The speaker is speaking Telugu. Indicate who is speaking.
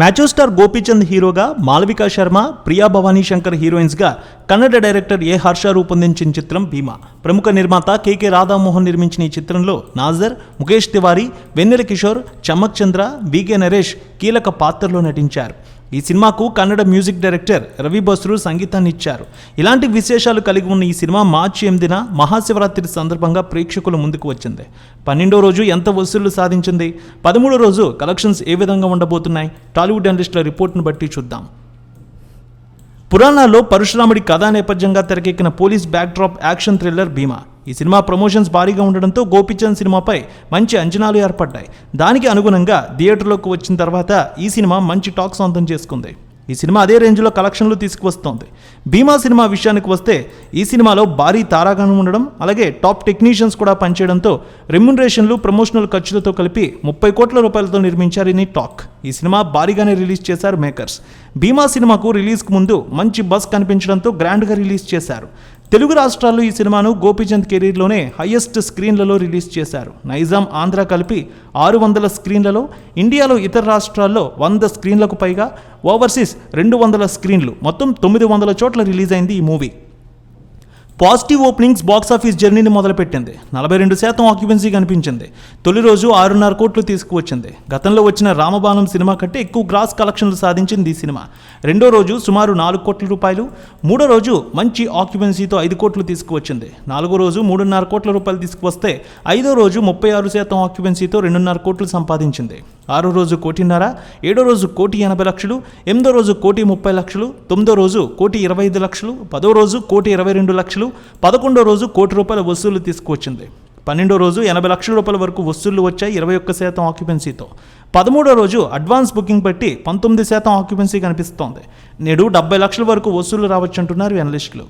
Speaker 1: మ్యాచో స్టార్ గోపీచంద్ హీరోగా మాలవికా శర్మ ప్రియా భవానీ శంకర్ హీరోయిన్స్గా కన్నడ డైరెక్టర్ ఏ హర్ష రూపొందించిన చిత్రం భీమా. ప్రముఖ నిర్మాత కేకే రాధామోహన్ నిర్మించిన ఈ చిత్రంలో నాజర్ ముఖేష్ తివారీ వెన్నెల కిషోర్ చమ్మక్ చంద్ర వికే నరేష్ కీలక పాత్రలో నటించారు. ఈ సినిమాకు కన్నడ మ్యూజిక్ డైరెక్టర్ రవి బస్రు సంగీతాన్ని ఇచ్చారు ఇలాంటి విశేషాలు కలిగి ఉన్న ఈ సినిమా మార్చి ఎనిమిదిన మహాశివరాత్రి సందర్భంగా ప్రేక్షకుల ముందుకు వచ్చింది. పన్నెండో రోజు ఎంత వసూళ్ళు సాధించింది? పదమూడో రోజు కలెక్షన్స్ ఏ విధంగా ఉండబోతున్నాయి? టాలీవుడ్ అనలిస్టుల రిపోర్ట్ను బట్టి చూద్దాం. పురాణాల్లో పరశురాముడి కథా నేపథ్యంగా తెరకెక్కిన police backdrop action thriller Bhimaa. ఈ సినిమా ప్రమోషన్స్ భారీగా ఉండడంతో గోపిచంద్ సినిమాపై మంచి అంచనాలు ఏర్పడ్డాయి. దానికి అనుగుణంగా థియేటర్లోకి వచ్చిన తర్వాత ఈ సినిమా మంచి టాక్ సొంతం చేసుకుంది. ఈ సినిమా అదే రేంజ్లో కలెక్షన్లు తీసుకువస్తోంది. భీమా సినిమా విషయానికి వస్తే ఈ సినిమాలో భారీ తారాగణం ఉండడం అలాగే టాప్ టెక్నీషియన్స్ కూడా పనిచేయడంతో రెమ్యునరేషన్లు ప్రమోషనల్ ఖర్చులతో కలిపి ముప్పై కోట్ల రూపాయలతో నిర్మించారని టాక్. ఈ సినిమా భారీగానే రిలీజ్ చేశారు మేకర్స్. భీమా సినిమాకు రిలీజ్కు ముందు మంచి బస్ కనిపించడంతో గ్రాండ్గా రిలీజ్ చేశారు. తెలుగు రాష్ట్రాల్లో ఈ సినిమాను గోపీచంద్ కెరీర్లోనే హయ్యెస్ట్ స్క్రీన్లలో రిలీజ్ చేశారు. నైజాం ఆంధ్ర కలిపి ఆరు వందల స్క్రీన్లలో ఇండియాలో ఇతర రాష్ట్రాల్లో వంద స్క్రీన్లకు పైగా ఓవర్సీస్ రెండు వందల స్క్రీన్లు మొత్తం తొమ్మిది వందల చోట్ల రిలీజ్ అయింది ఈ movie. Positive openings box office జర్నీని మొదలుపెట్టింది. నలభై రెండు శాతం ఆక్యుపెన్సీ కనిపించింది. తొలి రోజు ఆరున్నర కోట్లు తీసుకువచ్చింది. గతంలో వచ్చిన రామబాణం సినిమా కంటే ఎక్కువ గ్రాస్ కలెక్షన్లు సాధించింది ఈ సినిమా. రెండో రోజు సుమారు నాలుగు కోట్ల రూపాయలు. మూడో రోజు మంచి ఆక్యుపెన్సీతో ఐదు కోట్లు తీసుకువచ్చింది. నాలుగో రోజు మూడున్నర కోట్ల రూపాయలు తీసుకువస్తే ఐదో రోజు ముప్పై ఆరు శాతం ఆక్యుపెన్సీతో రెండున్నర కోట్లు సంపాదించింది. ఆరో రోజు కోటిన్నర ఏడో రోజు కోటి ఎనభై లక్షలు ఎనిమిదో రోజు కోటి ముప్పై లక్షలు తొమ్మిదో రోజు కోటి ఇరవై ఐదు లక్షలు పదో రోజు కోటి ఇరవై రెండు లక్షలు పదకొండో రోజు కోటి రూపాయల వసూలు తీసుకువచ్చింది. పన్నెండో రోజు ఎనభై లక్షల రూపాయల వరకు వసూళ్ళు వచ్చాయి ఇరవై ఒక్క శాతం ఆక్యుపెన్సీతో పదమూడో రోజు అడ్వాన్స్ బుకింగ్ పెట్టి పంతొమ్మిది శాతం ఆక్యుపెన్సీ కనిపిస్తోంది. నేడు డెబ్బై లక్షల వరకు వసూళ్ళు రావచ్చంటున్నారు అనలిస్టులు